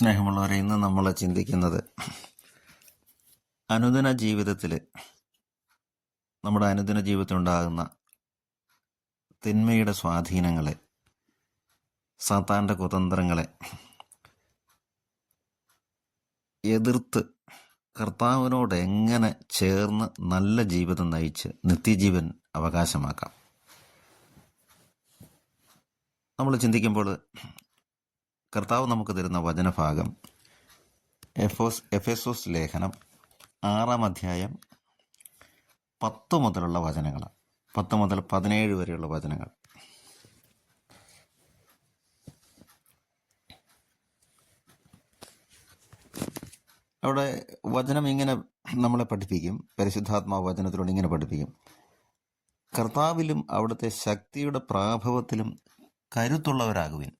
സ്നേഹമുള്ളവരെ ഇന്ന് നമ്മൾ ചിന്തിക്കുന്നത് അനുദിന ജീവിതത്തിൽ നമ്മുടെ അനുദിന ജീവിതത്തിൽ ഉണ്ടാകുന്ന തിന്മയുടെ സ്വാധീനങ്ങളെ സാത്താന്റെ കുതന്ത്രങ്ങളെ എതിർത്ത് കർത്താവിനോട് എങ്ങനെ ചേർന്ന് നല്ല ജീവിതം നയിച്ച് നിത്യജീവൻ അവകാശമാക്കാം. നമ്മൾ ചിന്തിക്കുമ്പോൾ കർത്താവ് നമുക്ക് തരുന്ന വചനഭാഗം എഫോസ് എഫെസോസ് ലേഖനം ആറാം അധ്യായം പത്ത് മുതലുള്ള വചനങ്ങൾ പത്ത് മുതൽ പതിനേഴ് വരെയുള്ള വചനങ്ങൾ. അവിടെ വചനം ഇങ്ങനെ നമ്മളെ പഠിപ്പിക്കും. പരിശുദ്ധാത്മാ വചനത്തിലൂടെ ഇങ്ങനെ പഠിപ്പിക്കും. കർത്താവിലും അവിടുത്തെ ശക്തിയുടെ പ്രാഭവത്തിലും കരുത്തുള്ളവരാകുവിൻ.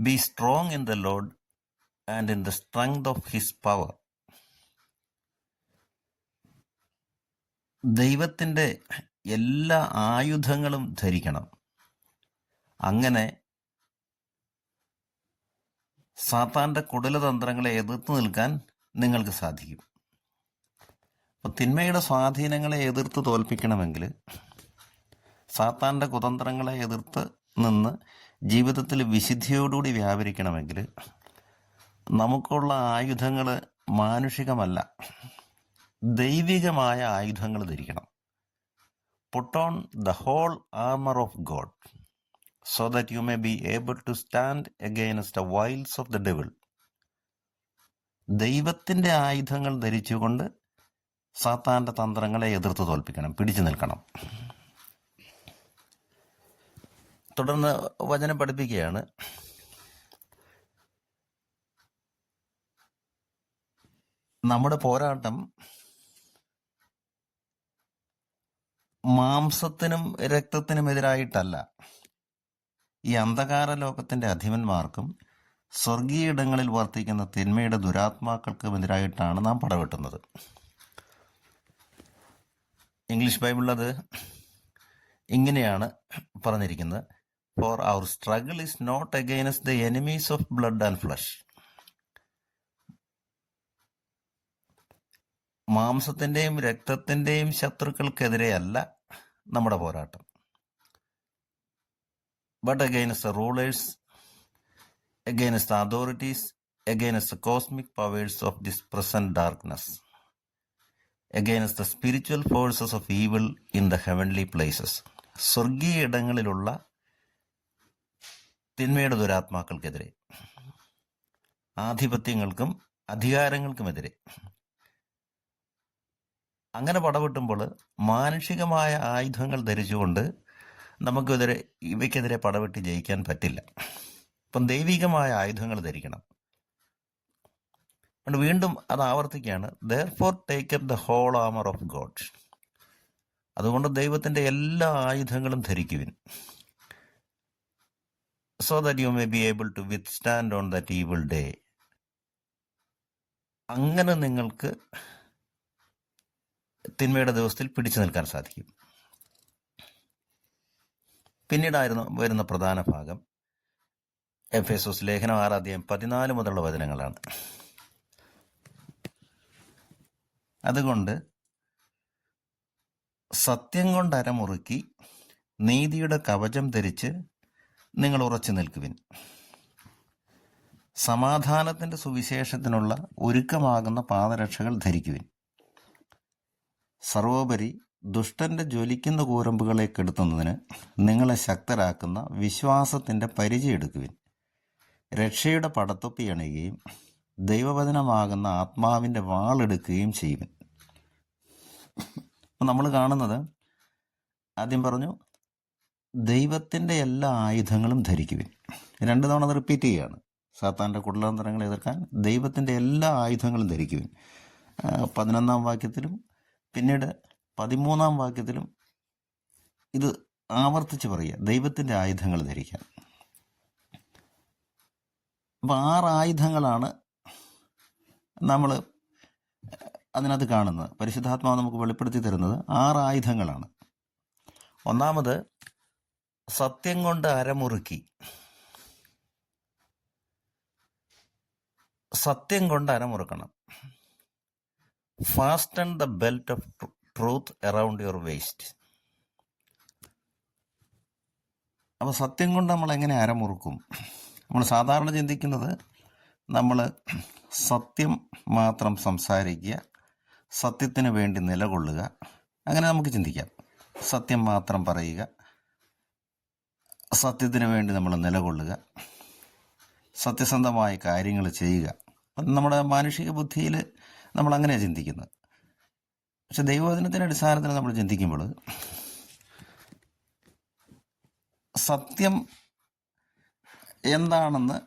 Be strong in the lord and in the strength of his power ദൈവത്തിന്റെ എല്ലാ ആയുധങ്ങളും ധരിക്കണം. അങ്ങനെ സാത്താന്റെ കുടലതന്ത്രങ്ങളെ എതിർത്ത് നിൽക്കാൻ നിങ്ങൾക്ക് സാധിക്കും. അപ്പോൾ തിന്മയുടെ സ്വാധീനങ്ങളെ എതിർത്ത് തോൽപ്പിക്കണമെങ്കിൽ സാത്താന്റെ കുതന്ത്രങ്ങളെ എതിർത്ത് നിന്ന് ജീവിതത്തിൽ വിശുദ്ധിയോടുകൂടി വ്യാപരിക്കണമെങ്കിൽ നമുക്കുള്ള ആയുധങ്ങൾ മാനുഷികമല്ല. ദൈവികമായ ആയുധങ്ങൾ ധരിക്കണം. Put on the whole armour of God so that you may be able to stand against the wiles of the devil ദൈവത്തിന്റെ ആയുധങ്ങൾ ധരിച്ചുകൊണ്ട് സാത്താന്റെ തന്ത്രങ്ങളെ എതിർത്ത് തോൽപ്പിക്കണം പിടിച്ചു നിൽക്കണം. തുടർന്ന് വചനം പഠിപ്പിക്കുകയാണ്. നമ്മുടെ പോരാട്ടം മാംസത്തിനും രക്തത്തിനും എതിരായിട്ടല്ല. ഈ അന്ധകാര ലോകത്തിന്റെ അധിപന്മാർക്കും സ്വർഗീയയിടങ്ങളിൽ വർത്തിക്കുന്ന തിന്മയുടെ ദുരാത്മാക്കൾക്കും എതിരായിട്ടാണ് നാം പടവെട്ടുന്നത്. ഇംഗ്ലീഷ് ബൈബിളിൽ അത് ഇങ്ങനെയാണ് പറഞ്ഞിരിക്കുന്നത്. For our struggle is not against the enemies of blood and flesh മാംസത്തിന്റെയും രക്തത്തിന്റെയും ശത്രുക്കൾക്കെതിരെയല്ല നമ്മുടെ പോരാട്ടം. But against the rulers against the authorities against the cosmic powers of this present darkness against the spiritual forces of evil in the heavenly places സ്വർഗീയ ഇടങ്ങളിലുള്ള തിന്മയുടെ ദുരാത്മാക്കൾക്കെതിരെ. ആധിപത്യങ്ങൾക്കും അധികാരങ്ങൾക്കുമെതിരെ. അങ്ങനെ പടവെട്ടുമ്പോൾ മാനുഷികമായ ആയുധങ്ങൾ ധരിച്ചുകൊണ്ട് നമുക്കെതിരെ ഇവയ്ക്കെതിരെ പടവെട്ടി ജയിക്കാൻ പറ്റില്ല. ഇപ്പം ദൈവികമായ ആയുധങ്ങൾ ധരിക്കണം. അതുകൊണ്ട് വീണ്ടും അത് ആവർത്തിക്കുകയാണ്. Therefore take up the whole armour of God അതുകൊണ്ട് ദൈവത്തിന്റെ എല്ലാ ആയുധങ്ങളും ധരിക്കുവിൻ. So that you may be able to withstand on that evil day. അങ്ങനെ നിങ്ങൾക്ക് തിന്മയുടെ ദിവസത്തിൽ പിടിച്ചു നിൽക്കാൻ സാധിക്കും. പിന്നീടായിരുന്നു വരുന്ന പ്രധാന ഭാഗം. എഫ് എസ് ലേഖനം ആറാദ്യം പതിനാല് മുതലുള്ള വചനങ്ങളാണ്. അതുകൊണ്ട് സത്യം കൊണ്ട് അരമുറുക്കി നീതിയുടെ കവചം ധരിച്ച് നിങ്ങൾ ഉറച്ചു നിൽക്കുവിൻ. സമാധാനത്തിന്റെ സുവിശേഷത്തിനുള്ള ഒരുക്കമാകുന്ന പാദരക്ഷകൾ ധരിക്കുവിൻ. സർവോപരി ദുഷ്ടന്റെ ജ്വലിക്കുന്ന കൂരമ്പുകളെ കെടുത്തുന്നതിന് നിങ്ങളെ ശക്തരാക്കുന്ന വിശ്വാസത്തിന്റെ പരിചയം എടുക്കുവിൻ. രക്ഷയുടെ പടത്തൊപ്പി അണിയുകയും ദൈവവചനമാകുന്ന ആത്മാവിന്റെ വാളെടുക്കുകയും ചെയ്യുവിൻ. നമ്മൾ കാണുന്നത് ആദ്യം പറഞ്ഞു ദൈവത്തിന്റെ എല്ലാ ആയുധങ്ങളും ധരിക്കുവിൻ. രണ്ട് തവണ അത് റിപ്പീറ്റ് ചെയ്യുകയാണ്. സാത്താന്റെ കുടലാന്തരങ്ങളെ എതിർക്കാൻ ദൈവത്തിന്റെ എല്ലാ ആയുധങ്ങളും ധരിക്കുവിൻ. പതിനൊന്നാം വാക്യത്തിലും പിന്നീട് പതിമൂന്നാം വാക്യത്തിലും ഇത് ആവർത്തിച്ച് പറയുക. ദൈവത്തിന്റെ ആയുധങ്ങൾ ധരിക്കാൻ. അപ്പം ആറ് ആയുധങ്ങളാണ് നമ്മൾ അതിനകത്ത് കാണുന്നത്. പരിശുദ്ധാത്മാവ് നമുക്ക് വെളിപ്പെടുത്തി തരുന്നത് ആറ് ആയുധങ്ങളാണ്. ഒന്നാമത് സത്യം കൊണ്ട് അരമുറുക്കി. സത്യം കൊണ്ട് അരമുറുക്കണം. Fasten the belt of truth around your waist അപ്പോൾ സത്യം കൊണ്ട് നമ്മൾ എങ്ങനെ അരമുറുക്കും? നമ്മൾ സാധാരണ ചിന്തിക്കുന്നത് നമ്മൾ സത്യം മാത്രം സംസാരിക്കുക സത്യത്തിന് വേണ്ടി നിലകൊള്ളുക. അങ്ങനെ നമുക്ക് ചിന്തിക്കാം. സത്യം മാത്രം പറയുക സത്യത്തിന് വേണ്ടി നമ്മൾ നിലകൊള്ളുക സത്യസന്ധമായ കാര്യങ്ങൾ ചെയ്യുക. നമ്മുടെ മാനുഷിക ബുദ്ധിയിൽ നമ്മൾ അങ്ങനെയാണ് ചിന്തിക്കുന്നത് പക്ഷെ ദൈവവചനത്തിന്റെ അടിസ്ഥാനത്തിൽ നമ്മൾ ചിന്തിക്കുമ്പോൾ സത്യം എന്താണെന്ന്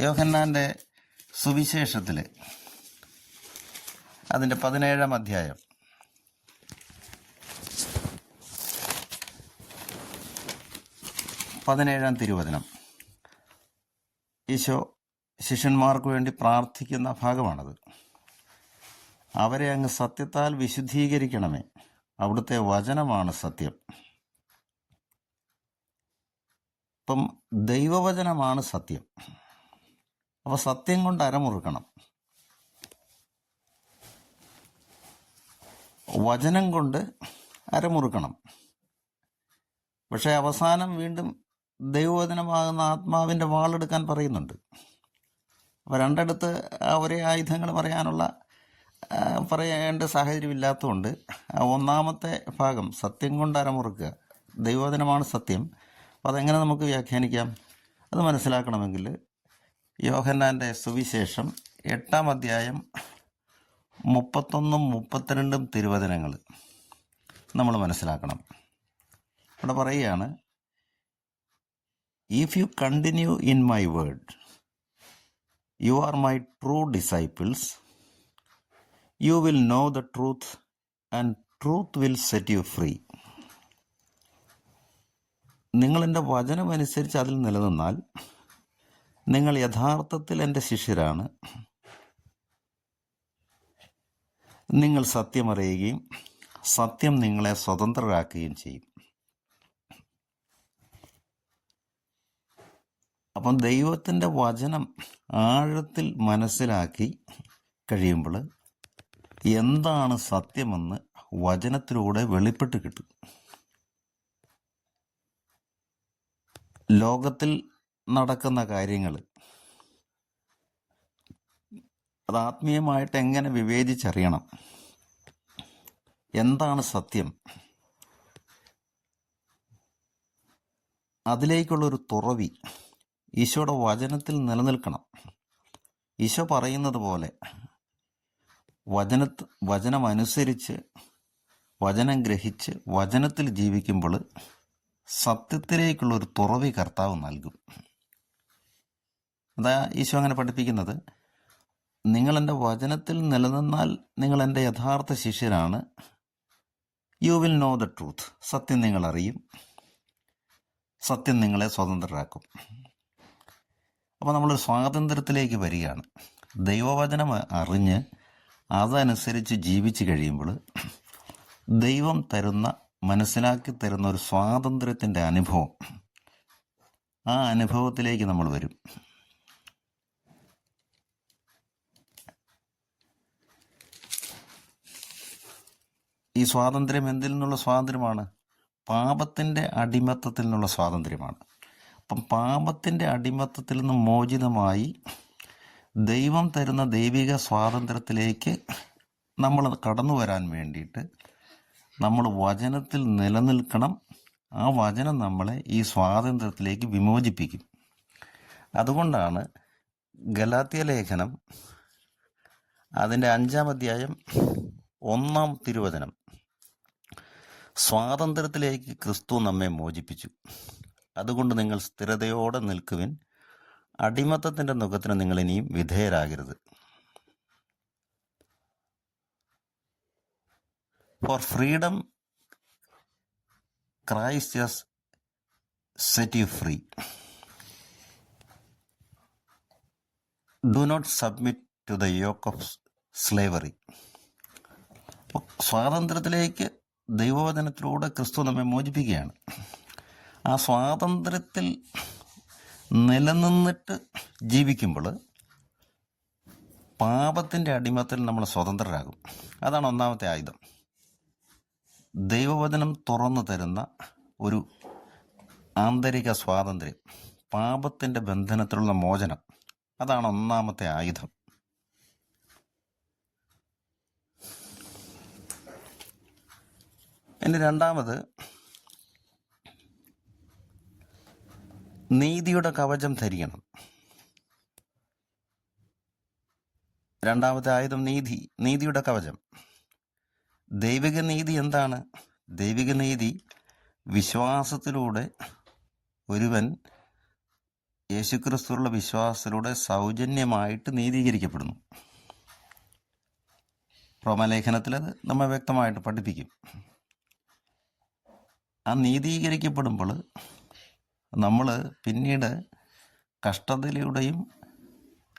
യോഹന്നാന്റെ സുവിശേഷത്തിൽ അതിന്റെ പതിനേഴാം അധ്യായം പതിനേഴാം തിരുവചനം. ഈശോ ശിഷ്യന്മാർക്ക് വേണ്ടി പ്രാർത്ഥിക്കുന്ന ഭാഗമാണത്. അവരെ അങ്ങ് സത്യത്താൽ വിശുദ്ധീകരിക്കണമേ. അവിടുത്തെ വചനമാണ് സത്യം. ഇപ്പം ദൈവവചനമാണ് സത്യം. അപ്പോൾ സത്യം കൊണ്ട് അരമുറുക്കണം. വചനം കൊണ്ട് അരമുറുക്കണം. പക്ഷേ അവസാനം വീണ്ടും ദൈവവചനമാകുന്ന ആത്മാവിന്റെ വാളെടുക്കാൻ പറയുന്നുണ്ട്. അപ്പോൾ രണ്ടിടത്ത് ഒരേ ആയുധങ്ങൾ പറയാനുള്ള പറയേണ്ട സാഹചര്യം ഇല്ലാത്തതുകൊണ്ട് ഒന്നാമത്തെ ഭാഗം സത്യം കൊണ്ട് അരമുറുക്കുക. ദൈവവചനമാണ് സത്യം. അപ്പോൾ അതെങ്ങനെ നമുക്ക് വ്യാഖ്യാനിക്കാം? അത് മനസ്സിലാക്കണമെങ്കിൽ യോഹന്നാന്റെ സുവിശേഷം എട്ടാം അധ്യായം മുപ്പത്തൊന്നും മുപ്പത്തിരണ്ടും തിരുവചനങ്ങൾ നമ്മൾ മനസ്സിലാക്കണം. ഇവിടെ പറയുകയാണ് if you continue in my word you are my true disciples you will know the truth and truth will set you free നിങ്ങൾ എന്റെ വചനമനുസരിച്ച് അതിൽ നിലനിന്നാൽ നിങ്ങൾ യഥാർത്ഥത്തിൽ എന്റെ ശിഷ്യരാണ്. നിങ്ങൾ സത്യമറിയുകയും സത്യം നിങ്ങളെ സ്വതന്ത്രരാക്കുകയും ചെയ്യും. അപ്പം ദൈവത്തിന്റെ വചനം ആഴത്തിൽ മനസ്സിലാക്കി കഴിയുമ്പോൾ എന്താണ് സത്യമെന്ന് വചനത്തിലൂടെ വെളിപ്പെട്ട് കിട്ടും. ലോകത്തിൽ നടക്കുന്ന കാര്യങ്ങൾ അത് ആത്മീയമായിട്ട് എങ്ങനെ വിവേചിച്ചറിയണം? എന്താണ് സത്യം? അതിലേക്കുള്ളൊരു തുറവി ഈശോയുടെ വചനത്തിൽ നിലനിൽക്കണം. ഈശോ പറയുന്നത് പോലെ വചന വചനമനുസരിച്ച് വചനം ഗ്രഹിച്ച് വചനത്തിൽ ജീവിക്കുമ്പോൾ സത്യത്തിലേക്കുള്ള ഒരു തുറവി കർത്താവ് നൽകും. അതാ ഈശോ അങ്ങനെ പഠിപ്പിക്കുന്നത്. നിങ്ങൾ എന്റെ വചനത്തിൽ നിലനിന്നാൽ നിങ്ങൾ എന്റെ യഥാർത്ഥ ശിഷ്യരാണ്. You will know the truth സത്യം നിങ്ങൾ അറിയും സത്യം നിങ്ങളെ സ്വതന്ത്രരാക്കും. അപ്പോൾ നമ്മൾ സ്വാതന്ത്ര്യത്തിലേക്ക് വരികയാണ്. ദൈവവചനം അറിഞ്ഞ് അതനുസരിച്ച് ജീവിച്ചു കഴിയുമ്പോൾ ദൈവം തരുന്ന മനസ്സിലാക്കി തരുന്ന ഒരു സ്വാതന്ത്ര്യത്തിന്റെ അനുഭവം ആ അനുഭവത്തിലേക്ക് നമ്മൾ വരും. ഈ സ്വാതന്ത്ര്യം എന്തിൽ നിന്നുള്ള സ്വാതന്ത്ര്യമാണ്? പാപത്തിന്റെ അടിമത്തത്തിൽ നിന്നുള്ള സ്വാതന്ത്ര്യമാണ്. അപ്പം പാപത്തിന്റെ അടിമത്തത്തിൽ നിന്ന് മോചിതമായി ദൈവം തരുന്ന ദൈവിക സ്വാതന്ത്ര്യത്തിലേക്ക് നമ്മൾ കടന്നു വരാൻ വേണ്ടിയിട്ട് നമ്മൾ വചനത്തിൽ നിലനിൽക്കണം. ആ വചനം നമ്മളെ ഈ സ്വാതന്ത്ര്യത്തിലേക്ക് വിമോചിപ്പിക്കും. അതുകൊണ്ടാണ് ഗലാത്യ ലേഖനം അതിന്റെ അഞ്ചാം അധ്യായം ഒന്നാം തിരുവചനം. സ്വാതന്ത്ര്യത്തിലേക്ക് ക്രിസ്തു നമ്മെ മോചിപ്പിച്ചു. അതുകൊണ്ട് നിങ്ങൾ സ്ഥിരതയോടെ നിൽക്കുവിൻ. അടിമത്തത്തിന്റെ മുഖത്തിന് നിങ്ങൾ ഇനിയും വിധേയരാകരുത്. For freedom Christ has set you free do not submit to the yoke of slavery സ്വാതന്ത്ര്യത്തിലേക്ക് ദൈവവചനത്തിലൂടെ ക്രിസ്തു നമ്മെ മോചിപ്പിക്കുകയാണ്. ആ സ്വാതന്ത്ര്യത്തിൽ നിലനിന്നിട്ട് ജീവിക്കുമ്പോൾ പാപത്തിന്റെ അടിമത്തിൽ നമ്മൾ സ്വതന്ത്രരാകും. അതാണ് ഒന്നാമത്തെ ആയുധം. ദൈവവചനം തുറന്നു തരുന്ന ഒരു ആന്തരിക സ്വാതന്ത്ര്യം പാപത്തിന്റെ ബന്ധനത്തിലുള്ള മോചനം അതാണ് ഒന്നാമത്തെ ആയുധം. ഇനി രണ്ടാമത് നീതിയുടെ കവചം ധരിക്കണം. രണ്ടാമത്തെ ആയുധം നീതി നീതിയുടെ കവചം. ദൈവിക നീതി എന്താണ്? ദൈവിക നീതി വിശ്വാസത്തിലൂടെ ഒരുവൻ യേശുക്രിസ്തുള്ള വിശ്വാസത്തിലൂടെ സൗജന്യമായിട്ട് നീതീകരിക്കപ്പെടുന്നു. റോമലേഖനത്തിൽ അത് നമ്മെ വ്യക്തമായിട്ട് പഠിപ്പിക്കും. ആ നീതീകരിക്കപ്പെടുമ്പോൾ നമ്മൾ പിന്നീട് കഷ്ടതയിലൂടെയും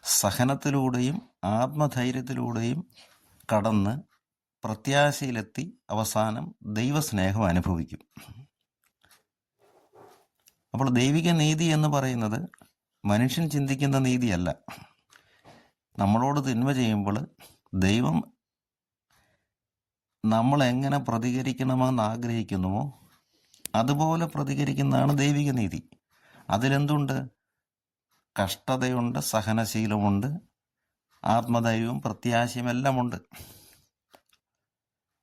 സഹനത്തിലൂടെയും ആത്മധൈര്യത്തിലൂടെയും കടന്ന് പ്രത്യാശയിലെത്തി അവസാനം ദൈവസ്നേഹം അനുഭവിക്കും. അപ്പോൾ ദൈവിക നീതി എന്ന് പറയുന്നത് മനുഷ്യൻ ചിന്തിക്കുന്ന നീതിയല്ല. നമ്മളോട് തിന്മ ചെയ്യുമ്പോൾ ദൈവം നമ്മൾ എങ്ങനെ പ്രതികരിക്കണമെന്ന് ആഗ്രഹിക്കുന്നുവോ അതുപോലെ പ്രതികരിക്കുന്നതാണ് ദൈവിക നീതി. അതിലെന്തുണ്ട്? കഷ്ടതയുണ്ട് സഹനശീലമുണ്ട് ആത്മധൈര്യവും പ്രത്യാശയും എല്ലാം ഉണ്ട്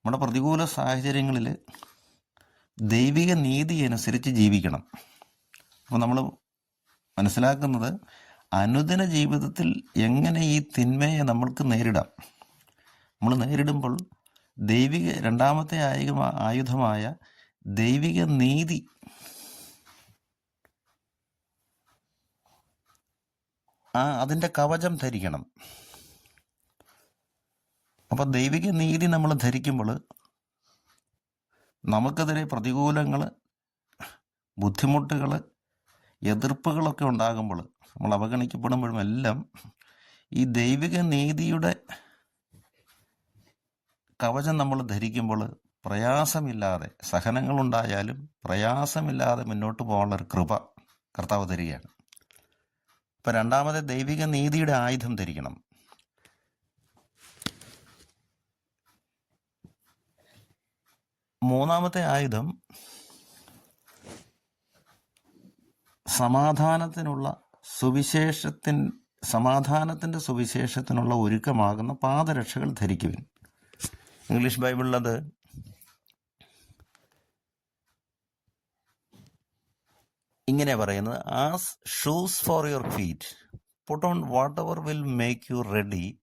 നമ്മുടെ പ്രതികൂല സാഹചര്യങ്ങളിൽ ദൈവിക നീതി അനുസരിച്ച് ജീവിക്കണം. അപ്പോൾ നമ്മൾ മനസ്സിലാക്കുന്നത് അനുദിന ജീവിതത്തിൽ എങ്ങനെ ഈ തിന്മയെ നമ്മൾക്ക് നേരിടാം? നമ്മൾ നേരിടുമ്പോൾ ദൈവിക രണ്ടാമത്തെ ആയുധമായ ദൈവിക നീതി. ആ അതിന്റെ കവചം ധരിക്കണം. അപ്പോൾ ദൈവിക നീതി നമ്മൾ ധരിക്കുമ്പോൾ നമുക്കെതിരെ പ്രതികൂലങ്ങൾ ബുദ്ധിമുട്ടുകൾ എതിർപ്പുകളൊക്കെ ഉണ്ടാകുമ്പോൾ നമ്മൾ അവഗണിക്കപ്പെടുമ്പോഴും എല്ലാം ഈ ദൈവിക നീതിയുടെ കവചം നമ്മൾ ധരിക്കുമ്പോൾ പ്രയാസമില്ലാതെ സഹനങ്ങളുണ്ടായാലും പ്രയാസമില്ലാതെ മുന്നോട്ട് പോകാനുള്ള ഒരു കൃപ കർത്താവ് തരികയാണ്. ഇപ്പം രണ്ടാമത് ദൈവിക നീതിയുടെ ആയുധം ധരിക്കണം. മൂന്നാമത്തെ ആയുധം സമാധാനത്തിനുള്ള സുവിശേഷത്തിൻ സമാധാനത്തിന്റെ സുവിശേഷത്തിനുള്ള ഒരുക്കമാകുന്ന പാദരക്ഷകൾ ധരിക്കുവിൻ. ഇംഗ്ലീഷ് ബൈബിളിലത് ഇങ്ങനെ പറയുന്നത്. As shoes for your feet put on whatever will make you ready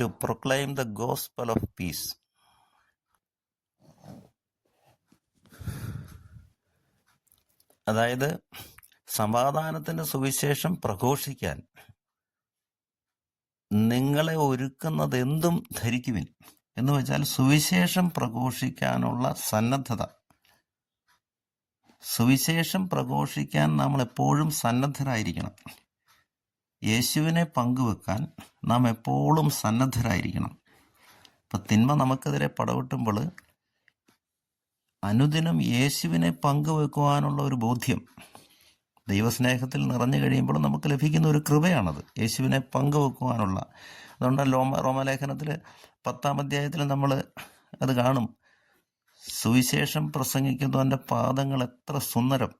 to proclaim the gospel of peace അതായത് സമാധാനത്തിന്റെ സുവിശേഷം പ്രഘോഷിക്കാൻ നിങ്ങളെ ഒരുക്കുന്നത് എന്തും ധരിക്കുവിൻ. എന്ന് വെച്ചാൽ സുവിശേഷം പ്രഘോഷിക്കാനുള്ള സന്നദ്ധത. സുവിശേഷം പ്രഘോഷിക്കാൻ നമ്മൾ എപ്പോഴും സന്നദ്ധരായിരിക്കണം. യേശുവിനെ പങ്കുവെക്കാൻ നാം എപ്പോഴും സന്നദ്ധരായിരിക്കണം. ഇപ്പം തിന്മ നമുക്കെതിരെ പടവെട്ടുമ്പോൾ അനുദിനം യേശുവിനെ പങ്കുവെക്കുവാനുള്ള ഒരു ബോധ്യം ദൈവസ്നേഹത്തിൽ നിറഞ്ഞു കഴിയുമ്പോൾ നമുക്ക് ലഭിക്കുന്ന ഒരു കൃപയാണത്. യേശുവിനെ പങ്കുവെക്കുവാനുള്ള. അതുകൊണ്ട് ലോമ റോമലേഖനത്തിൽ പത്താം അധ്യായത്തിൽ നമ്മൾ അത് കാണും. സുവിശേഷം പ്രസംഗിക്കുന്നവന്റെ പാദങ്ങൾ എത്ര സുന്ദരം.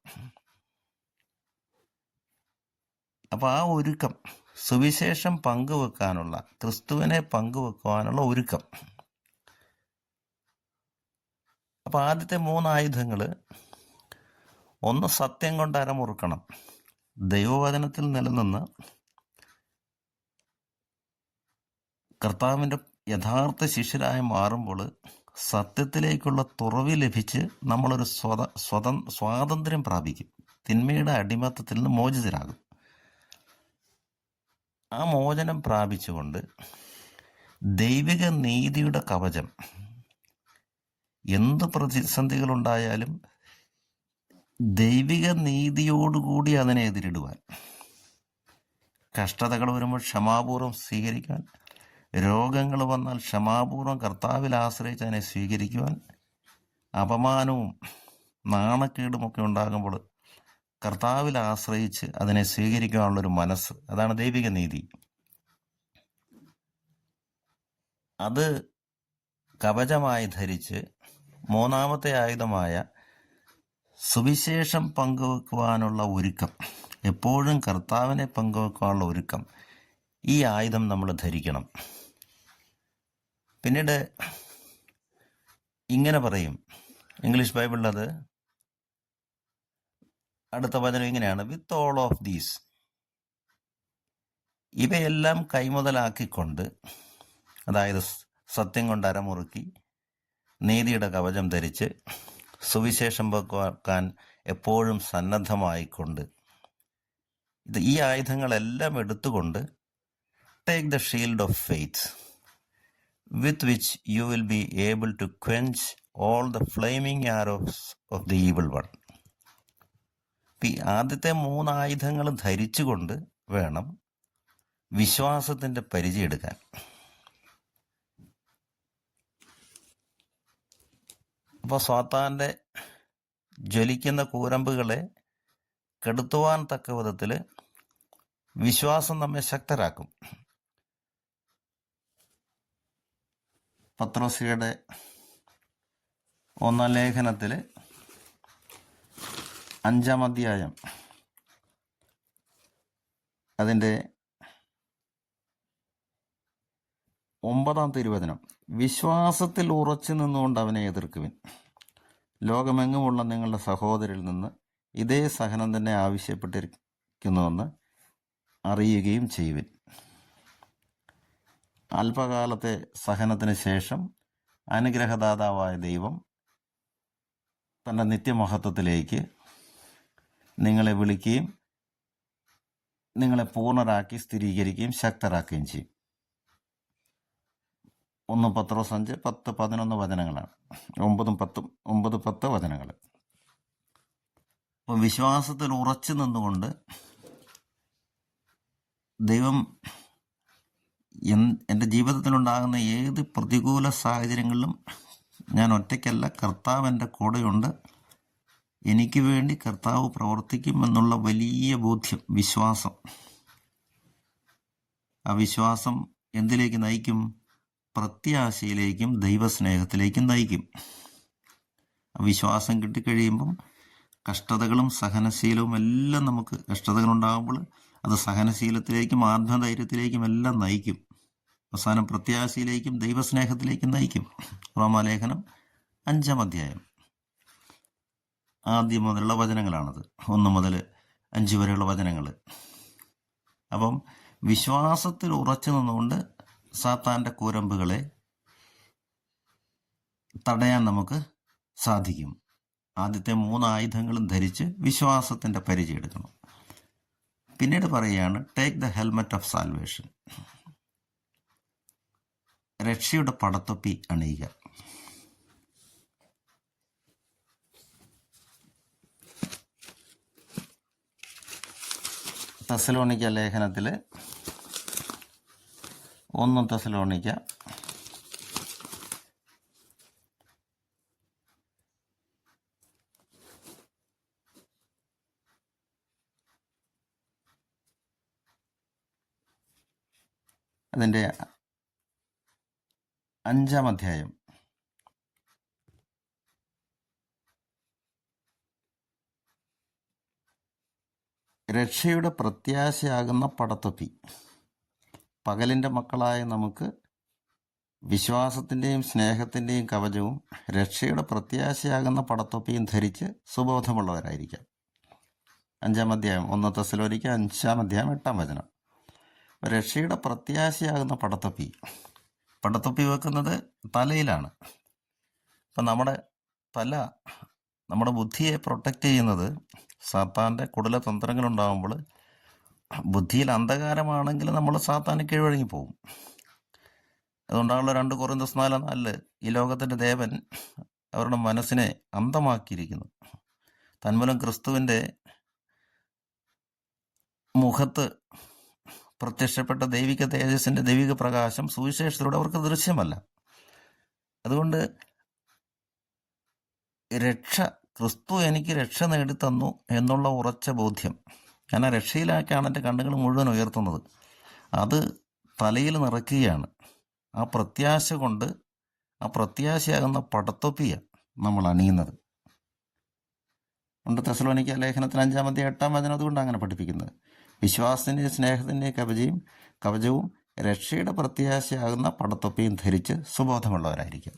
അപ്പോൾ ആ ഒരുക്കം സുവിശേഷം പങ്കുവെക്കാനുള്ള ക്രിസ്തുവിനെ പങ്കുവെക്കുവാനുള്ള ഒരുക്കം. അപ്പോൾ ആദ്യത്തെ മൂന്ന് ആയുധങ്ങൾ ഒന്ന് സത്യം കൊണ്ട് അരമുറുക്കണം. ദൈവവചനത്തിൽ നിലനിന്ന് കർത്താവിന്റെ യഥാർത്ഥ ശിഷ്യരായി മാറുമ്പോൾ സത്യത്തിലേക്കുള്ള തുറവി ലഭിച്ച് നമ്മളൊരു സ്വത സ്വത സ്വാതന്ത്ര്യം പ്രാപിക്കും. തിന്മയുടെ അടിമത്തത്തിൽ നിന്ന് മോചിതരാകും. ആ മോചനം പ്രാപിച്ചുകൊണ്ട് ദൈവിക നീതിയുടെ കവചം എന്ത് പ്രതിസന്ധികളുണ്ടായാലും ദൈവിക നീതിയോടുകൂടി അതിനെ എതിരിടുവാൻ കഷ്ടതകൾ വരുമ്പോൾ ക്ഷമാപൂർവം സ്വീകരിക്കാൻ രോഗങ്ങൾ വന്നാൽ ക്ഷമാപൂർവം കർത്താവിൽ ആശ്രയിച്ച് അതിനെ സ്വീകരിക്കുവാൻ അപമാനവും നാണക്കേടുമൊക്കെ ഉണ്ടാകുമ്പോൾ കർത്താവിൽ ആശ്രയിച്ച് അതിനെ സ്വീകരിക്കാനുള്ളൊരു മനസ്സ്. അതാണ് ദൈവിക നീതി. അത് കവചമായി ധരിച്ച് മൂന്നാമത്തെ ആയുധമായ സുവിശേഷം പങ്കുവെക്കുവാനുള്ള ഒരുക്കം എപ്പോഴും കർത്താവിനെ പങ്കുവെക്കാനുള്ള ഒരുക്കം ഈ ആയുധം നമ്മൾ ധരിക്കണം. പിന്നീട് ഇങ്ങനെ പറയും. ഇംഗ്ലീഷ് ബൈബിളിലത് അടുത്ത വചനം ഇങ്ങനെയാണ്. വിത്ത് ഓൾ ഓഫ് ദീസ് ഇവയെല്ലാം കൈമുതലാക്കിക്കൊണ്ട് അതായത് സത്യം കൊണ്ട് അരമുറുക്കി നീതിയുടെ കവചം ധരിച്ച് സുവിശേഷം വെക്കാൻ എപ്പോഴും സന്നദ്ധമായിക്കൊണ്ട് ഇത് ഈ ആയുധങ്ങളെല്ലാം എടുത്തുകൊണ്ട് take the shield of faith with which you will be able to quench all the flaming arrows of the evil one. ഈ ആദ്യത്തെ മൂന്ന് ആയുധങ്ങൾ ധരിച്ചുകൊണ്ട് വേണം വിശ്വാസത്തിന്റെ പരിചയം എടുക്കാൻ അപ്പോൾ സ്വാത്താന്റെ ജ്വലിക്കുന്ന കൂരമ്പുകളെ കെടുത്തുവാൻ തക്ക വിധത്തിൽ വിശ്വാസം നമ്മെ ശക്തരാക്കും പത്രോസിയുടെ ഒന്നാം ലേഖനത്തിൽ അഞ്ചാം അധ്യായം അതിന്റെ ഒമ്പതാം തിരുവചനം വിശ്വാസത്തിൽ ഉറച്ചു നിന്നുകൊണ്ട് അവനെ എതിർക്കുവിൻ. ലോകമെങ്ങുമുള്ള നിങ്ങളുടെ സഹോദരിൽ നിന്ന് ഇതേ സഹനം തന്നെ ആവശ്യപ്പെട്ടിരിക്കുന്നുവെന്ന് അറിയുകയും ചെയ്യുവിൻ. അല്പകാലത്തെ സഹനത്തിന് ശേഷം അനുഗ്രഹദാതാവായ ദൈവം തന്റെ നിത്യമഹത്വത്തിലേക്ക് നിങ്ങളെ വിളിക്കുകയും നിങ്ങളെ പൂർണരാക്കി സ്ഥിരീകരിക്കുകയും ശക്തരാക്കുകയും ചെയ്യും. ഒന്ന് പത്രോസ് അഞ്ച് പത്ത് പതിനൊന്ന് വചനങ്ങളാണ്. ഒമ്പതും പത്തും ഒമ്പത് പത്ത് വചനങ്ങൾ. അപ്പം വിശ്വാസത്തിൽ ഉറച്ചു നിന്നുകൊണ്ട് ദൈവം എൻ- എന്റെ ജീവിതത്തിലുണ്ടാകുന്ന ഏത് പ്രതികൂല സാഹചര്യങ്ങളിലും ഞാൻ ഒറ്റയ്ക്കല്ല കർത്താവ് എന്റെ കൂടെയുണ്ട്. എനിക്ക് വേണ്ടി കർത്താവ് പ്രവർത്തിക്കും എന്നുള്ള വലിയ ബോധ്യം വിശ്വാസം. ആ വിശ്വാസം എന്തിലേക്ക് നയിക്കും? പ്രത്യാശയിലേക്കും ദൈവസ്നേഹത്തിലേക്കും നയിക്കും. വിശ്വാസം കിട്ടിക്കഴിയുമ്പം കഷ്ടതകളും സഹനശീലവും എല്ലാം നമുക്ക് കഷ്ടതകളുണ്ടാകുമ്പോൾ അത് സഹനശീലത്തിലേക്കും ആത്മധൈര്യത്തിലേക്കും എല്ലാം നയിക്കും. അവസാനം പ്രത്യാശയിലേക്കും ദൈവസ്നേഹത്തിലേക്കും നയിക്കും. റോമാലേഖനം അഞ്ചാം അധ്യായം. ആദ്യം മുതലുള്ള വചനങ്ങളാണത്. ഒന്ന് മുതൽ അഞ്ച് വരെയുള്ള വചനങ്ങൾ അപ്പം വിശ്വാസത്തിൽ ഉറച്ചു നിന്നുകൊണ്ട് സാത്താന്റെ കൂരമ്പുകളെ തടയാൻ നമുക്ക് സാധിക്കും. ആദ്യത്തെ മൂന്ന് ആയുധങ്ങളും ധരിച്ച് വിശ്വാസത്തിന്റെ പരിചയം എടുക്കണം. പിന്നീട് പറയുകയാണ് take the helmet of salvation രക്ഷയുടെ പടത്തൊപ്പി അണിയുക. തസലോണിക്ക ലേഖനത്തിൽ ഒന്നും തെസലോണിക്ക അതിന്റെ അഞ്ചാം അധ്യായം. രക്ഷയുടെ പ്രത്യാശയാകുന്ന പടത്തൊപ്പി പകലിന്റെ മക്കളായ നമുക്ക് വിശ്വാസത്തിന്റെയും സ്നേഹത്തിന്റെയും കവചവും രക്ഷയുടെ പ്രത്യാശയാകുന്ന പടത്തൊപ്പിയും ധരിച്ച് സുബോധമുള്ളവരായിരിക്കാം. അഞ്ചാം അധ്യായം ഒന്നത്തെ സ്ഥലം ഒരിക്കൽ അഞ്ചാം അധ്യായം എട്ടാം വചനം. രക്ഷയുടെ പ്രത്യാശയാകുന്ന പടത്തൊപ്പി. പടത്തൊപ്പി വെക്കുന്നത് തലയിലാണ്. അപ്പം നമ്മുടെ തല നമ്മുടെ ബുദ്ധിയെ പ്രൊട്ടക്റ്റ് ചെയ്യുന്നത് സാത്താന്റെ കുടല തന്ത്രങ്ങളുണ്ടാകുമ്പോൾ ബുദ്ധിയിൽ അന്ധകാരമാണെങ്കിൽ നമ്മൾ സാത്താന് കീഴ്വഴങ്ങി പോകും അതുകൊണ്ടാണല്ലോ രണ്ട് കുറഞ്ഞ നാല് നാലിൽ ഈ ലോകത്തിന്റെ ദേവൻ അവരുടെ മനസ്സിനെ അന്ധമാക്കിയിരിക്കുന്നു. തന്മൂലം ക്രിസ്തുവിന്റെ മുഖത്ത് പ്രത്യക്ഷപ്പെട്ട ദൈവിക തേജസ്സിന്റെ ദൈവിക പ്രകാശം സുവിശേഷത്തിലൂടെ അവർക്ക് ദൃശ്യമല്ല. അതുകൊണ്ട് രക്ഷ ക്രിസ്തു എനിക്ക് രക്ഷ നേടി തന്നു എന്നുള്ള ഉറച്ച ബോധ്യം. ഞാൻ ആ രക്ഷയിലാക്കിയാണ് എന്റെ കണ്ണുകൾ മുഴുവൻ ഉയർത്തുന്നത്. അത് തലയിൽ നിറയ്ക്കുകയാണ്. ആ പ്രത്യാശ കൊണ്ട് ആ പ്രത്യാശയാകുന്ന പടത്തൊപ്പിയ നമ്മൾ അണിയുന്നത്. ഉണ്ട് തെസലോനിക്ക ലേഖനത്തിൽ അഞ്ചാമത്തെ എട്ടാം വചനം അതുകൊണ്ട് അങ്ങനെ പഠിപ്പിക്കുന്നത്. വിശ്വാസത്തിന്റെയും സ്നേഹത്തിന്റെയും കവചയും കവചവും രക്ഷയുടെ പ്രത്യാശയാകുന്ന പടത്തൊപ്പിയും ധരിച്ച് സുബോധമുള്ളവരായിരിക്കും.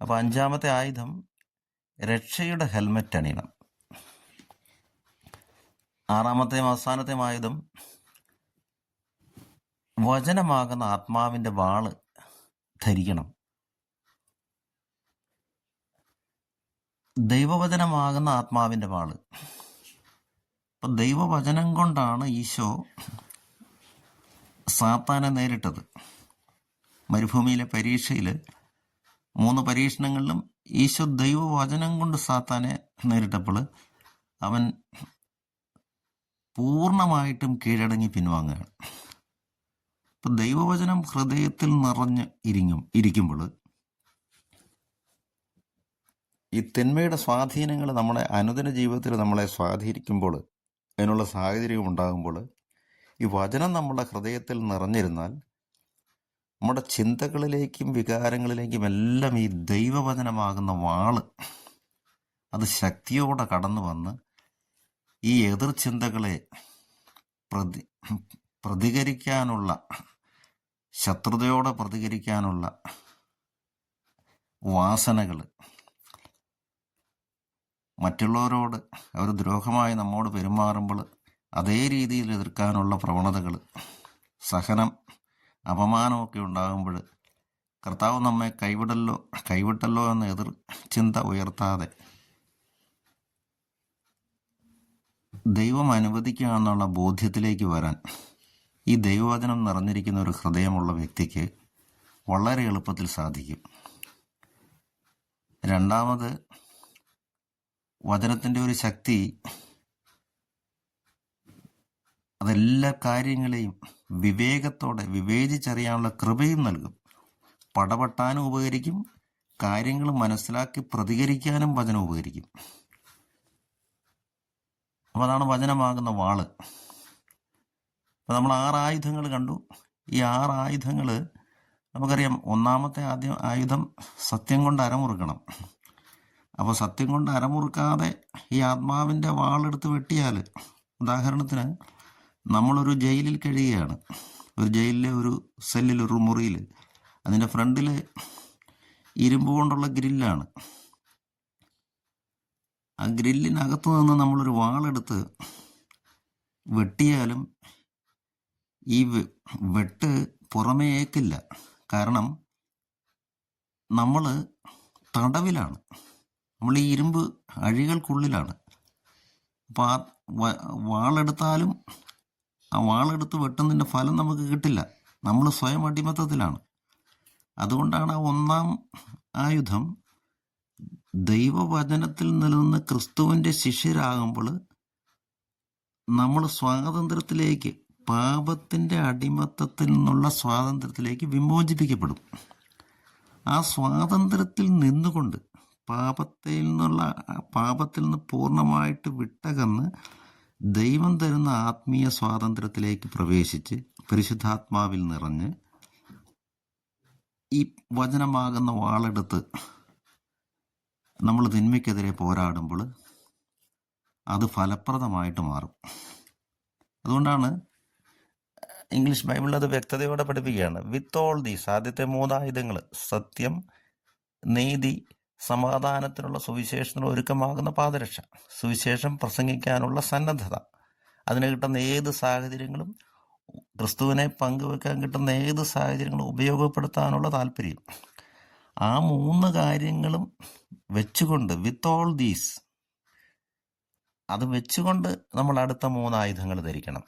അപ്പോൾ അഞ്ചാമത്തെ ആയുധം രക്ഷയുടെ ഹെൽമറ്റ് അണിയണം. ആറാമത്തെയും അവസാനത്തെയും ആയുധം വചനമാകുന്ന ആത്മാവിന്റെ വാൾ ധരിക്കണം. ദൈവവചനമാകുന്ന ആത്മാവിന്റെ വാൾ അപ്പം ദൈവവചനം കൊണ്ടാണ് ഈശോ സാത്താനെ നേരിട്ടത്. മരുഭൂമിയിലെ പരീക്ഷയിൽ മൂന്ന് പരീക്ഷണങ്ങളിലും ഈശോ ദൈവവചനം കൊണ്ട് സാത്താനെ നേരിട്ടപ്പോൾ അവൻ പൂർണമായിട്ടും കീഴടങ്ങി പിൻവാങ്ങുകയാണ്. അപ്പം ദൈവവചനം ഹൃദയത്തിൽ നിറഞ്ഞ് ഇരിങ്ങും ഇരിക്കുമ്പോൾ ഈ തിന്മയുടെ സ്വാധീനങ്ങൾ നമ്മളെ അനുദിന ജീവിതത്തിൽ നമ്മളെ സ്വാധീനിക്കുമ്പോൾ അതിനുള്ള സാഹചര്യം ഉണ്ടാകുമ്പോൾ ഈ വചനം നമ്മുടെ ഹൃദയത്തിൽ നിറഞ്ഞിരുന്നാൽ നമ്മുടെ ചിന്തകളിലേക്കും വികാരങ്ങളിലേക്കും എല്ലാം ഈ ദൈവവചനമാകുന്ന വാൾ അത് ശക്തിയോടെ കടന്നു വന്ന് ഈ എതിർ ചിന്തകളെ പ്രതി പ്രതികരിക്കാനുള്ള ശത്രുതയോടെ പ്രതികരിക്കാനുള്ള വാസനകൾ മറ്റുള്ളവരോട് അവർ ദ്രോഹമായി നമ്മോട് പെരുമാറുമ്പോൾ അതേ രീതിയിൽ എതിർക്കാനുള്ള പ്രവണതകൾ സഹനം അപമാനമൊക്കെ ഉണ്ടാകുമ്പോൾ കർത്താവ് നമ്മെ കൈവിടല്ലോ കൈവിട്ടല്ലോ എന്ന് എതിർ ചിന്ത ഉയർത്താതെ ദൈവം അനുവദിക്കുക എന്നുള്ള ബോധ്യത്തിലേക്ക് വരാൻ ഈ ദൈവവചനം നിറഞ്ഞിരിക്കുന്ന ഒരു ഹൃദയമുള്ള വ്യക്തിക്ക് വളരെ എളുപ്പത്തിൽ സാധിക്കും. രണ്ടാമത് വചനത്തിന്റെ ഒരു ശക്തി അതെല്ലാ കാര്യങ്ങളെയും വിവേകത്തോടെ വിവേചിച്ചറിയാനുള്ള കൃപയും നൽകും. പടപെട്ടാനും ഉപകരിക്കും കാര്യങ്ങൾ മനസ്സിലാക്കി പ്രതികരിക്കാനും വചനം ഉപകരിക്കും. അപ്പോൾ അതാണ് വചനമാകുന്ന വാൾ. അപ്പോൾ നമ്മൾ ആറ് ആയുധങ്ങൾ കണ്ടു. ഈ ആറ് ആയുധങ്ങൾ നമുക്കറിയാം ഒന്നാമത്തെ ആദ്യം ആയുധം സത്യം കൊണ്ട് അരമുറുക്കണം അപ്പോൾ സത്യം കൊണ്ട് അരമുറുക്കാതെ ഈ ആത്മാവിന്റെ വാളെടുത്ത് വെട്ടിയാൽ ഉദാഹരണത്തിന് നമ്മളൊരു ജയിലിൽ കഴിയുകയാണ്. ഒരു ജയിലിലെ ഒരു സെല്ലിൽ ഒരു മുറിയിൽ അതിന്റെ ഫ്രണ്ടിൽ ഇരുമ്പ് കൊണ്ടുള്ള ഗ്രില്ലാണ്. ആ ഗ്രില്ലിനകത്തു നിന്ന് നമ്മളൊരു വാളെടുത്ത് വെട്ടിയാലും ഈ വെട്ട് പുറമേ ഏക്കില്ല. കാരണം നമ്മൾ തടവിലാണ്. നമ്മൾ ഈ ഇരുമ്പ് അഴികൾക്കുള്ളിലാണ്. അപ്പോൾ ആ വാളെടുത്താലും ആ വാളെടുത്ത് വെട്ടുന്നതിന്റെ ഫലം നമുക്ക് കിട്ടില്ല. നമ്മൾ സ്വയം അടിമത്തത്തിലാണ്. അതുകൊണ്ടാണ് ആ ഒന്നാം ആയുധം ദൈവവചനത്തിൽ നിലനിന്ന് ക്രിസ്തുവിന്റെ ശിഷ്യരാകുമ്പോൾ നമ്മൾ സ്വാതന്ത്ര്യത്തിലേക്ക് പാപത്തിന്റെ അടിമത്തത്തിൽ നിന്നുള്ള സ്വാതന്ത്ര്യത്തിലേക്ക് വിമോചിപ്പിക്കപ്പെടും. ആ സ്വാതന്ത്ര്യത്തിൽ നിന്നുകൊണ്ട് പാപത്തിൽ നിന്നുള്ള പാപത്തിൽ നിന്ന് പൂർണമായിട്ട് വിട്ടകന്ന് ദൈവം തരുന്ന ആത്മീയ സ്വാതന്ത്ര്യത്തിലേക്ക് പ്രവേശിച്ച് പരിശുദ്ധാത്മാവിൽ നിറഞ്ഞ് ഈ വചനമാകുന്ന വാളെടുത്ത് നമ്മൾ തിന്മയ്ക്കെതിരെ പോരാടുമ്പോൾ അത് ഫലപ്രദമായിട്ട് മാറും. അതുകൊണ്ടാണ് ഇംഗ്ലീഷ് ബൈബിളിൽ അത് വ്യക്തതയോടെ പഠിപ്പിക്കുകയാണ്. വിത്ത് ഓൾ ദീസ് ആദ്യത്തെ മൂന്നായുധങ്ങൾ സത്യം നീതി സമാധാനത്തിനുള്ള സുവിശേഷത്തിനുള്ള ഒരുക്കമാകുന്ന പാദരക്ഷ. സുവിശേഷം പ്രസംഗിക്കാനുള്ള സന്നദ്ധത. അതിന് കിട്ടുന്ന ഏത് സാഹചര്യങ്ങളും ക്രിസ്തുവിനെ പങ്കുവെക്കാൻ കിട്ടുന്ന ഏത് സാഹചര്യങ്ങളും ഉപയോഗപ്പെടുത്താനുള്ള താല്പര്യം. ആ മൂന്ന് കാര്യങ്ങളും വെച്ചുകൊണ്ട് വിത്ത് ഓൾ ദീസ് അത് വെച്ചുകൊണ്ട് നമ്മൾ അടുത്ത മൂന്ന് ആയുധങ്ങൾ ധരിക്കണം.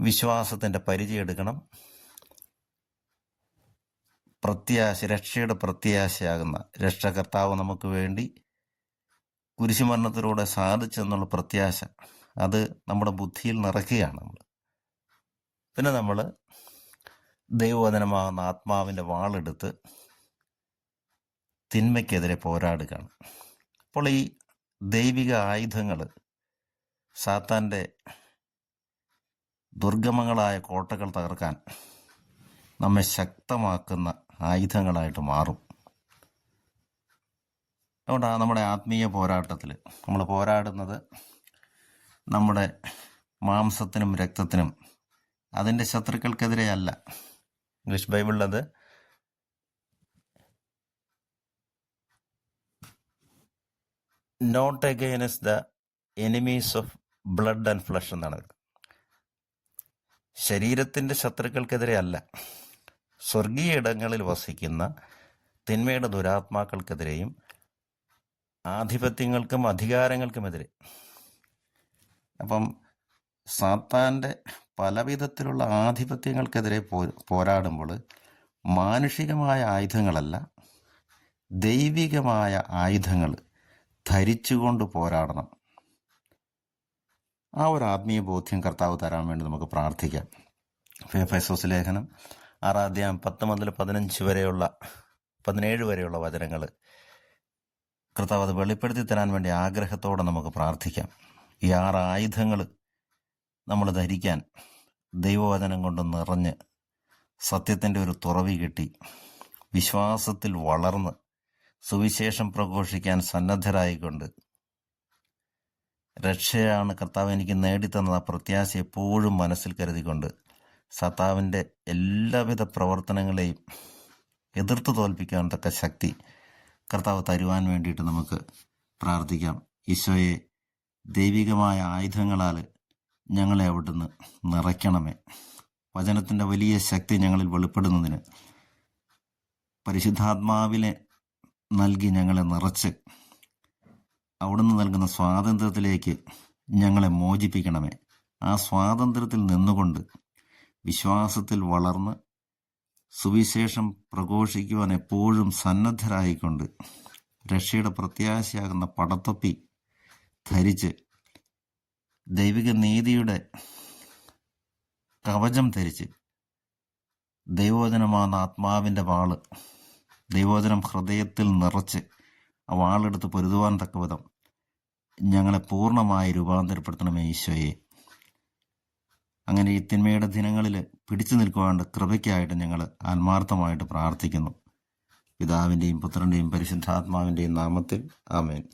വിശ്വാസത്തിന്റെ പരിചയം എടുക്കണം. പ്രത്യാശ രക്ഷയുടെ പ്രത്യാശയാകുന്ന രക്ഷകർത്താവ് നമുക്ക് വേണ്ടി കുരിശുമരണത്തിലൂടെ സാധിച്ചെന്നുള്ള പ്രത്യാശ അത് നമ്മുടെ ബുദ്ധിയിൽ നിറയ്ക്കുകയാണ് നമ്മൾ. പിന്നെ നമ്മൾ ദൈവവചനമാകുന്ന ആത്മാവിന്റെ വാളെടുത്ത് തിന്മയ്ക്കെതിരെ പോരാടുകയാണ്. അപ്പോൾ ഈ ദൈവിക ആയുധങ്ങൾ സാത്താന്റെ ദുർഗമങ്ങളായ കോട്ടകൾ തകർക്കാൻ നമ്മെ ശക്തമാക്കുന്ന ആയുധങ്ങളായിട്ട് മാറും. അതുകൊണ്ടാണ് നമ്മുടെ ആത്മീയ പോരാട്ടത്തിൽ നമ്മൾ പോരാടുന്നത് നമ്മുടെ മാംസത്തിനും രക്തത്തിനും. അതിന്റെ ശത്രുക്കൾക്കെതിരെ അല്ല. English ബൈബിളിലത് not against the enemies of blood and flesh എന്നാണ്. ശരീരത്തിന്റെ ശത്രുക്കൾക്കെതിരെ അല്ല. സ്വർഗീയ ഇടങ്ങളിൽ വസിക്കുന്ന തിന്മയുടെ ദുരാത്മാക്കൾക്കെതിരെയും ആധിപത്യങ്ങൾക്കും അധികാരങ്ങൾക്കുമെതിരെ. അപ്പം സാത്താന്റെ പലവിധത്തിലുള്ള ആധിപത്യങ്ങൾക്കെതിരെ പോ പോരാടുമ്പോൾ മാനുഷികമായ ആയുധങ്ങളല്ല ദൈവികമായ ആയുധങ്ങൾ ധരിച്ചുകൊണ്ട് പോരാടണം. ആ ഒരു ആത്മീയ ബോധ്യം കർത്താവ് തരാൻ വേണ്ടി നമുക്ക് പ്രാർത്ഥിക്കാം. ഫെസോസ് ലേഖനം ആറാധ്യായം പത്ത് മുതൽ പതിനഞ്ച് വരെയുള്ള പതിനേഴ് വരെയുള്ള വചനങ്ങൾ കർത്താവ് അത് വെളിപ്പെടുത്തി തരാൻ വേണ്ടി ആഗ്രഹത്തോടെ നമുക്ക് പ്രാർത്ഥിക്കാം. ഈ ആറ് ആയുധങ്ങൾ നമ്മൾ ധരിക്കാൻ ദൈവവചനം കൊണ്ട് നിറഞ്ഞ് സത്യത്തിന്റെ ഒരു തുറവി കിട്ടി. വിശ്വാസത്തിൽ വളർന്ന് സുവിശേഷം പ്രഘോഷിക്കാൻ സന്നദ്ധരായിക്കൊണ്ട് രക്ഷയാണ് കർത്താവ് എനിക്ക് നേടിത്തന്നത് ആ പ്രത്യാശ എപ്പോഴും മനസ്സിൽ കരുതിക്കൊണ്ട് സത്താവിന്റെ എല്ലാവിധ പ്രവർത്തനങ്ങളെയും എതിർത്ത് തോൽപ്പിക്കാൻ തക്ക ശക്തി കർത്താവ് തരുവാൻ വേണ്ടിയിട്ട് നമുക്ക് പ്രാർത്ഥിക്കാം. ഈശോയെ ദൈവികമായ ആയുധങ്ങളാൽ ഞങ്ങളെ അവിടുന്ന് നിറയ്ക്കണമേ. വചനത്തിന്റെ വലിയ ശക്തി ഞങ്ങളിൽ വെളിപ്പെടുന്നതിന് പരിശുദ്ധാത്മാവിനെ നൽകി ഞങ്ങളെ നിറച്ച് അവിടുന്ന് നൽകുന്ന സ്വാതന്ത്ര്യത്തിലേക്ക് ഞങ്ങളെ മോചിപ്പിക്കണമേ. ആ സ്വാതന്ത്ര്യത്തിൽ നിന്നുകൊണ്ട് വിശ്വാസത്തിൽ വളർന്ന് സുവിശേഷം പ്രഘോഷിക്കുവാൻ എപ്പോഴും സന്നദ്ധരായിക്കൊണ്ട് രക്ഷയുടെ പ്രത്യാശയാകുന്ന പടത്തൊപ്പി ധരിച്ച് ദൈവിക നീതിയുടെ കവചം ധരിച്ച് ദൈവോചനമാകുന്ന ആത്മാവിന്റെ വാൾ ദൈവോചനം ഹൃദയത്തിൽ നിറച്ച് ആ വാളെടുത്ത് പൊരുതുവാൻ തക്കവിധം ഞങ്ങളെ പൂർണമായി രൂപാന്തരപ്പെടുത്തണമേ ഈശോയെ. അങ്ങനെ ഈ തിന്മയുടെ ദിനങ്ങളിൽ പിടിച്ചു നിൽക്കുവാണ്ട് കൃപയ്ക്കായിട്ട് ഞങ്ങൾ ആത്മാർത്ഥമായിട്ട് പ്രാർത്ഥിക്കുന്നു. പിതാവിന്റെയും പുത്രന്റെയും പരിശുദ്ധാത്മാവിന്റെയും നാമത്തിൽ ആമേൻ.